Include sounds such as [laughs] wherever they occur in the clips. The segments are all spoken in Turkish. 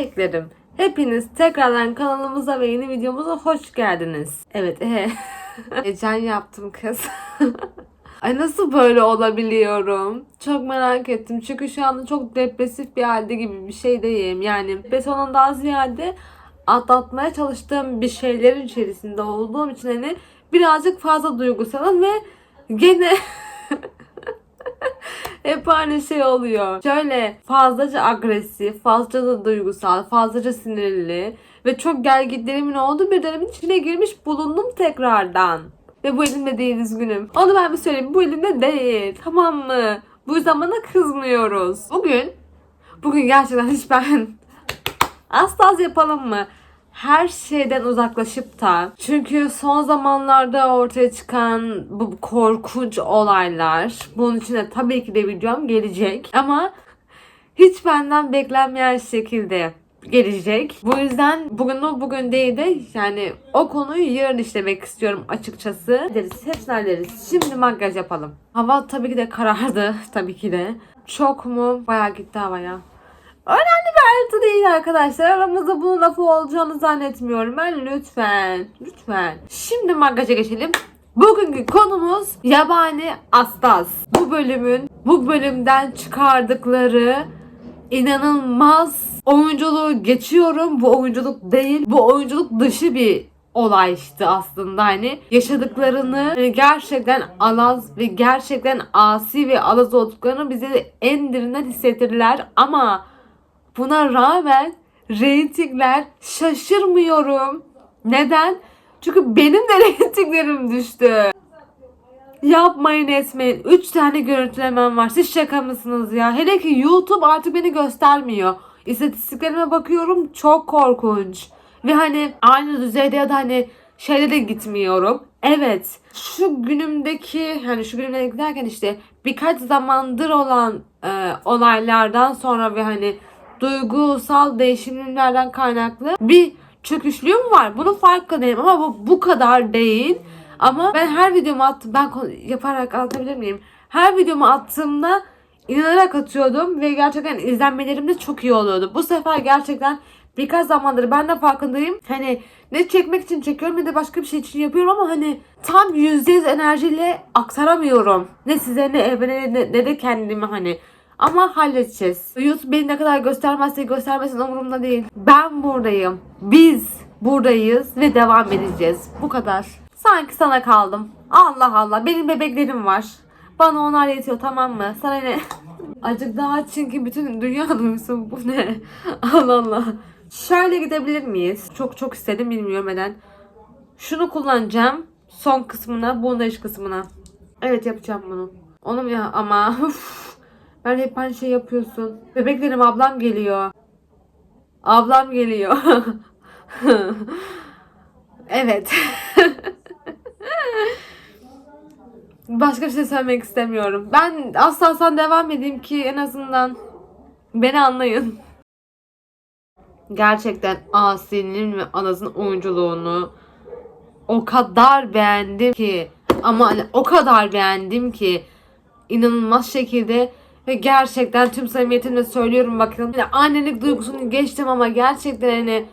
bebeklerim. Hepiniz tekrardan kanalımıza ve yeni videomuza hoş geldiniz. Evet, [laughs] ee. Geçen yaptım kız. [laughs] Ay nasıl böyle olabiliyorum? Çok merak ettim. Çünkü şu anda çok depresif bir halde gibi bir şeydeyim. Yani depresyondan daha ziyade atlatmaya çalıştığım bir şeylerin içerisinde olduğum için hani birazcık fazla duygusalım ve gene [laughs] hep aynı şey oluyor. Şöyle fazlaca agresif, fazlaca da duygusal, fazlaca sinirli ve çok gerginlerimin olduğu bir dönemin içine girmiş bulundum tekrardan. Ve bu elimde değil üzgünüm. Onu ben bir söyleyeyim. Bu elimde değil. Tamam mı? Bu bana kızmıyoruz. Bugün, bugün gerçekten hiç ben [laughs] asla az yapalım mı? Her şeyden uzaklaşıp da çünkü son zamanlarda ortaya çıkan bu korkunç olaylar bunun içine tabii ki de videom gelecek ama hiç benden beklenmeyen şekilde gelecek. Bu yüzden bugün o bugün değil de yani o konuyu yarın işlemek istiyorum açıkçası. Deriz, hepsini hallederiz. Şimdi makyaj yapalım. Hava tabii ki de karardı. [laughs] Tabii ki de. Çok mu? Bayağı gitti havaya. Önemli bir ayrıntı değil arkadaşlar. Aramızda bunun lafı olacağını zannetmiyorum. Ben lütfen, lütfen. Şimdi maggaja geçelim. Bugünkü konumuz yabani astas. Bu bölümün, bu bölümden çıkardıkları inanılmaz oyunculuğu geçiyorum. Bu oyunculuk değil, bu oyunculuk dışı bir olaydı aslında hani yaşadıklarını gerçekten alaz ve gerçekten asi ve alaz olduklarını bize en derinden hissettirdiler ama buna rağmen reytingler şaşırmıyorum. Neden? Çünkü benim de [laughs] reytinglerim düştü. Yapmayın etmeyin. 3 tane görüntülemem var. Siz şaka mısınız ya? Hele ki YouTube artık beni göstermiyor. İstatistiklerime bakıyorum çok korkunç. Ve hani aynı düzeyde ya da hani şeyde de gitmiyorum. Evet. Şu günümdeki hani şu günümde derken işte birkaç zamandır olan e, olaylardan sonra ve hani duygusal değişimlerden kaynaklı bir çöküşlüğüm var. Bunun farkındayım ama bu bu kadar değil. Ama ben her videomu attım. Ben yaparak anlatabilir miyim? Her videomu attığımda inanarak atıyordum ve gerçekten izlenmelerim de çok iyi oluyordu. Bu sefer gerçekten birkaç zamandır ben de farkındayım. Hani ne çekmek için çekiyorum ne de başka bir şey için yapıyorum ama hani tam %100 enerjiyle aktaramıyorum. Ne size ne evrene ne, ne de kendime hani. Ama halledeceğiz. YouTube beni ne kadar göstermezse göstermesin umurumda değil. Ben buradayım. Biz buradayız ve devam edeceğiz. Bu kadar. Sanki sana kaldım. Allah Allah benim bebeklerim var. Bana onlar yetiyor tamam mı? Sana ne? Acık daha çünkü bütün dünya [laughs] duysun bu ne? Allah Allah. Şöyle gidebilir miyiz? Çok çok istedim bilmiyorum neden. Şunu kullanacağım. Son kısmına, bondaj kısmına. Evet yapacağım bunu. Onu ya ama. [laughs] ben hep aynı şey yapıyorsun. Bebeklerim ablam geliyor. Ablam geliyor. [laughs] evet. [laughs] Başka bir şey söylemek istemiyorum. Ben asla sen devam edeyim ki en azından beni anlayın. Gerçekten Asi'nin ve Anaz'ın oyunculuğunu o kadar beğendim ki ama hani o kadar beğendim ki inanılmaz şekilde ve gerçekten tüm samimiyetimle söylüyorum bakın. Yani annelik duygusunu geçtim ama gerçekten hani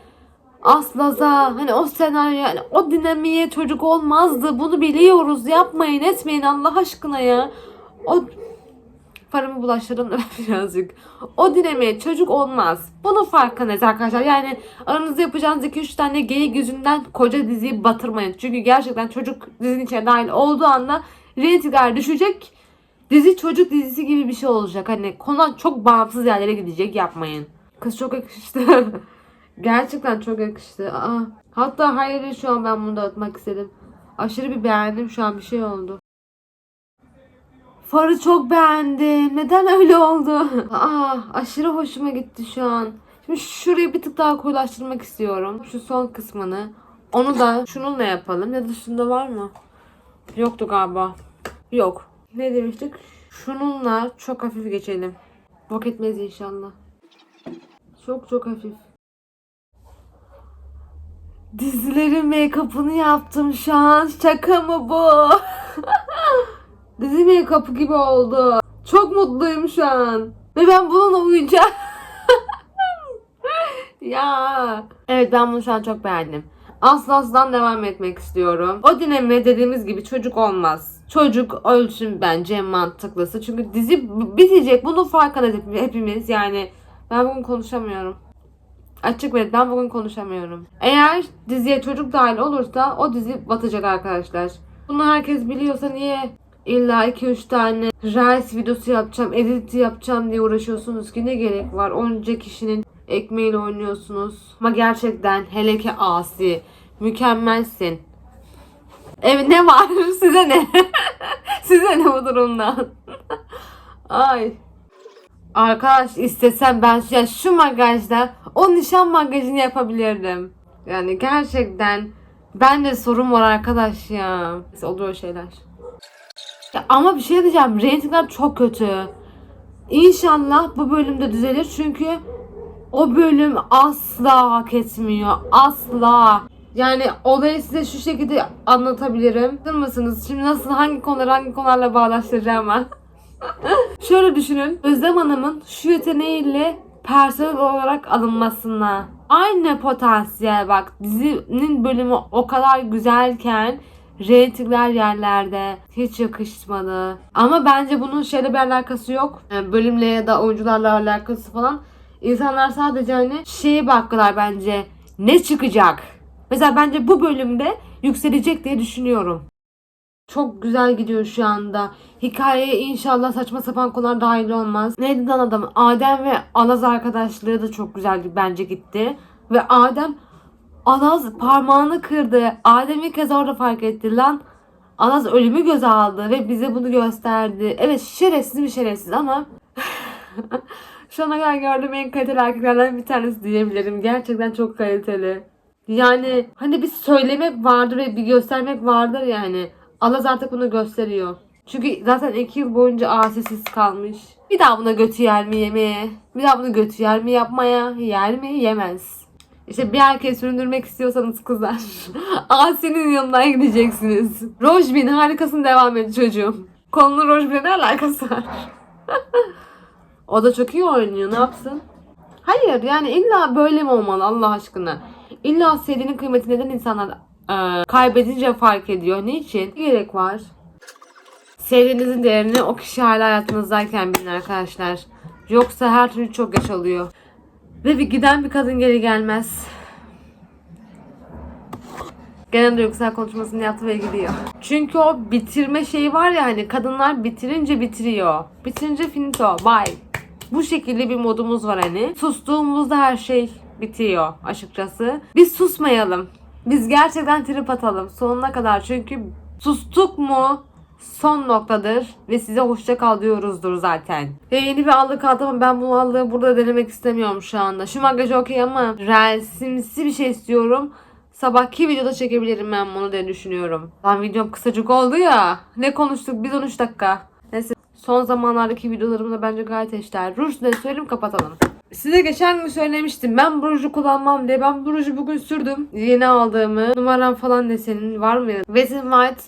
Aslaza hani o senaryo yani o dinamiğe çocuk olmazdı. Bunu biliyoruz. Yapmayın etmeyin Allah aşkına ya. O paramı bulaştırdım [laughs] birazcık. O dinamiğe çocuk olmaz. Bunun farkındayız arkadaşlar. Yani aranızda yapacağınız 2-3 tane geyik yüzünden koca diziyi batırmayın. Çünkü gerçekten çocuk dizinin içine dahil olduğu anda reytingler düşecek. Dizi çocuk dizisi gibi bir şey olacak. Hani konu çok bağımsız yerlere gidecek yapmayın. Kız çok yakıştı. [laughs] Gerçekten çok yakıştı. Aa, hatta hayır şu an ben bunu da atmak istedim. Aşırı bir beğendim şu an bir şey oldu. Farı çok beğendim. Neden öyle oldu? [laughs] Aa, aşırı hoşuma gitti şu an. Şimdi şurayı bir tık daha koyulaştırmak istiyorum. Şu son kısmını. Onu da şununla yapalım. Ya da şunda var mı? Yoktu galiba. Yok. Ne demiştik? Şununla çok hafif geçelim. Bok etmez inşallah. Çok çok hafif. Dizilerin make-up'ını yaptım şu an. Şaka mı bu? [laughs] Dizi make-up'ı gibi oldu. Çok mutluyum şu an. Ve ben bununla uyuyacağım. [laughs] ya. Evet ben bunu şu an çok beğendim. Aslı Aslan devam etmek istiyorum. O dinamine dediğimiz gibi çocuk olmaz. Çocuk ölçüm bence en mantıklısı. Çünkü dizi bitecek. Bunun farkında hep- hepimiz. Yani ben bugün konuşamıyorum. Açık ve ben bugün konuşamıyorum. Eğer diziye çocuk dahil olursa o dizi batacak arkadaşlar. Bunu herkes biliyorsa niye illa 2-3 tane Reels videosu yapacağım, edit yapacağım diye uğraşıyorsunuz ki ne gerek var? Onca kişinin ekmeğiyle oynuyorsunuz. Ama gerçekten hele ki Asi mükemmelsin. Evet ne var? [laughs] Size ne? [laughs] Size ne bu durumdan? [laughs] Ay. Arkadaş istesem ben şu, ya şu magajda o nişan magajını yapabilirdim. Yani gerçekten ben de sorun var arkadaş ya. Neyse, Olur o şeyler. Ya ama bir şey diyeceğim. Reytingler çok kötü. İnşallah bu bölümde düzelir çünkü o bölüm asla hak etmiyor. Asla. Yani olayı size şu şekilde anlatabilirim. Hazır mısınız? Şimdi nasıl hangi konuları hangi konularla bağdaştıracağım ben? [laughs] Şöyle düşünün. Özlem Hanım'ın şu yeteneğiyle personel olarak alınmasına. Aynı potansiyel bak. Dizinin bölümü o kadar güzelken reytingler yerlerde. Hiç yakışmadı. Ama bence bunun şeyle bir alakası yok. Yani bölümle ya da oyuncularla alakası falan. İnsanlar sadece hani şeye baktılar bence. Ne çıkacak? Mesela bence bu bölümde yükselecek diye düşünüyorum. Çok güzel gidiyor şu anda. Hikayeye inşallah saçma sapan konular dahil olmaz. Neydi lan adam? Adem ve Alaz arkadaşlığı da çok güzel bence gitti. Ve Adem Alaz parmağını kırdı. Adem ilk kez orada fark etti lan. Alaz ölümü göze aldı ve bize bunu gösterdi. Evet şerefsiz bir şerefsiz ama [laughs] şu ana kadar gördüğüm en kaliteli erkeklerden bir tanesi diyebilirim. Gerçekten çok kaliteli. Yani hani bir söylemek vardır ve bir göstermek vardır yani. Alaz artık bunu gösteriyor. Çünkü zaten iki yıl boyunca asisiz kalmış. Bir daha buna götü yer mi yemeye? Bir daha bunu götü yer mi yapmaya? Yer mi? Yemez. İşte bir erkeği süründürmek istiyorsanız kızlar. [laughs] Asi'nin yanından gideceksiniz. Rojbin harikasın devam et çocuğum. Konunun Rojbin'e ne alakası var? [laughs] o da çok iyi oynuyor. Ne yapsın? Hayır yani illa böyle mi olmalı Allah aşkına? İlla sevdiğinin kıymeti neden insanlar e, kaybedince fark ediyor? Niçin? Ne gerek var? Sevdiğinizin değerini o kişi hala hayatınızdayken bilin arkadaşlar. Yoksa her türlü çok geç oluyor. Ve bir giden bir kadın geri gelmez. Gelen duygusal konuşmasını yaptı ve gidiyor. Çünkü o bitirme şeyi var ya hani kadınlar bitirince bitiriyor. Bitirince finito. Bye. Bu şekilde bir modumuz var hani. Sustuğumuzda her şey bitiyor açıkçası. Biz susmayalım. Biz gerçekten trip atalım sonuna kadar. Çünkü sustuk mu son noktadır ve size hoşça kal diyoruzdur zaten. Ve yeni bir allık aldım ben bu allığı burada denemek istemiyorum şu anda. Şu magajı okey ama resimsi bir şey istiyorum. Sabahki videoda çekebilirim ben bunu diye düşünüyorum. Lan videom kısacık oldu ya. Ne konuştuk biz 13 dakika. Son zamanlardaki videolarım da bence gayet eşdeğer. Ruj da söyleyeyim kapatalım. Size geçen gün söylemiştim ben bu ruju kullanmam diye. Ben bu ruju bugün sürdüm. Yeni aldığımı. Numaram falan ne senin var mı? Wet n White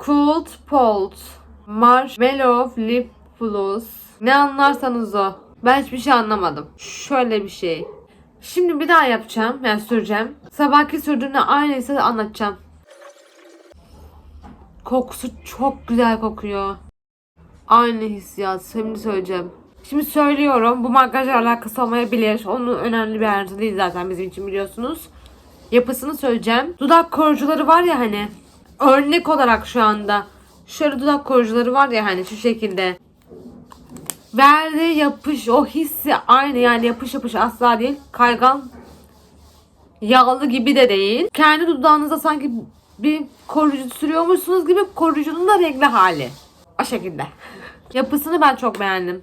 Cold Polt Marshmallow Lip Gloss Ne anlarsanız o. Ben hiçbir şey anlamadım. Şöyle bir şey. Şimdi bir daha yapacağım. Yani süreceğim. Sabahki sürdüğümde aynıysa anlatacağım. Kokusu çok güzel kokuyor. Aynı hissiyat. Şimdi söyleyeceğim. Şimdi söylüyorum. Bu makyajla alakası olmayabilir. Onun önemli bir ayrıntı değil zaten bizim için biliyorsunuz. Yapısını söyleyeceğim. Dudak koruyucuları var ya hani. Örnek olarak şu anda. Şöyle dudak koruyucuları var ya hani şu şekilde. Verdiği yapış o hissi aynı yani yapış yapış asla değil. Kaygan yağlı gibi de değil. Kendi dudağınıza sanki bir koruyucu sürüyormuşsunuz gibi koruyucunun da renkli hali. O şekilde. Yapısını ben çok beğendim.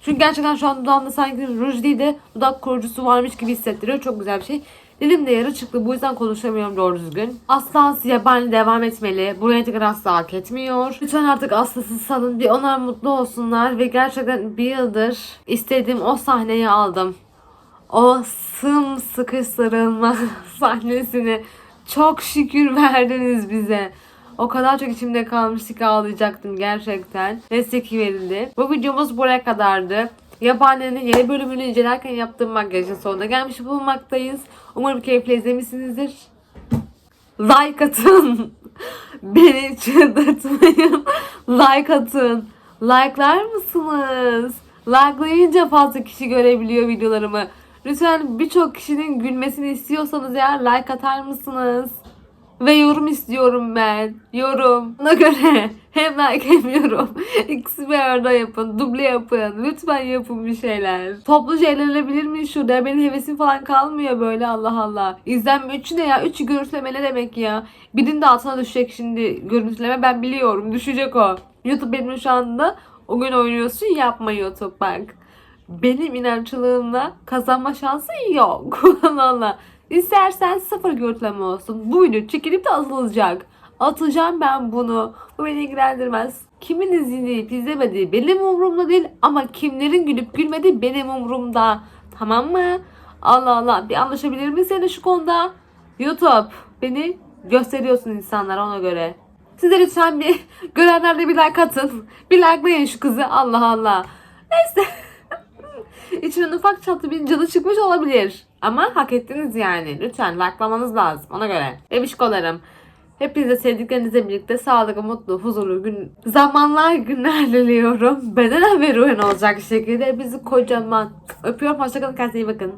Çünkü gerçekten şu an dudağımda sanki ruj değil de dudak koruyucusu varmış gibi hissettiriyor. Çok güzel bir şey. Dilim de yarı çıktı. Bu yüzden konuşamıyorum doğru düzgün. Asla yabani devam etmeli. Bu reytingler asla hak etmiyor. Lütfen artık Aslı'sı salın. Bir onlar mutlu olsunlar. Ve gerçekten bir yıldır istediğim o sahneyi aldım. O sımsıkı sarılma [laughs] sahnesini çok şükür verdiniz bize. O kadar çok içimde kalmıştı ki ağlayacaktım gerçekten. Destek verildi. Bu videomuz buraya kadardı. Yabane'nin yeni bölümünü incelerken yaptığım makyajın sonuna gelmiş bulunmaktayız. Umarım keyifle izlemişsinizdir. Like atın. [laughs] Beni çıldırtmayın. Like atın. Like'lar mısınız? Like'layınca fazla kişi görebiliyor videolarımı. Lütfen birçok kişinin gülmesini istiyorsanız eğer like atar mısınız? Ve yorum istiyorum ben. Yorum. Ona göre [laughs] hem like hem yorum. [laughs] İkisi bir arada yapın. Duble yapın. Lütfen yapın bir şeyler. Topluca eğlenebilir miyiz şurada? Benim hevesim falan kalmıyor böyle Allah Allah. İzlenme 3 ne ya? 3 görüntüleme ne demek ya? Birinin de altına düşecek şimdi görüntüleme. Ben biliyorum. Düşecek o. YouTube benim şu anda o gün oynuyorsun yapma YouTube bak. Benim inançlılığımla kazanma şansı yok. [laughs] Allah Allah. İstersen sıfır görüntüleme olsun. Bu video çekilip de atılacak. Atacağım ben bunu. Bu beni ilgilendirmez. Kimin izleyip izlemediği benim umurumda değil ama kimlerin gülüp gülmediği benim umurumda. Tamam mı? Allah Allah bir anlaşabilir miyiz seninle şu konuda? YouTube beni gösteriyorsun insanlara ona göre. Siz de lütfen bir [laughs] görenler de bir like atın. Bir likelayın şu kızı. Allah Allah. Neyse. İçinden ufak çatı bir canı çıkmış olabilir. Ama hak ettiniz yani. Lütfen likelamanız lazım ona göre. Bebişkolarım. Hepinize sevdiklerinizle birlikte sağlıklı, mutlu, huzurlu gün, zamanlar, günler [laughs] diliyorum. Beden haberi oyun olacak şekilde bizi kocaman öpüyorum. Hoşçakalın. Kendinize iyi bakın.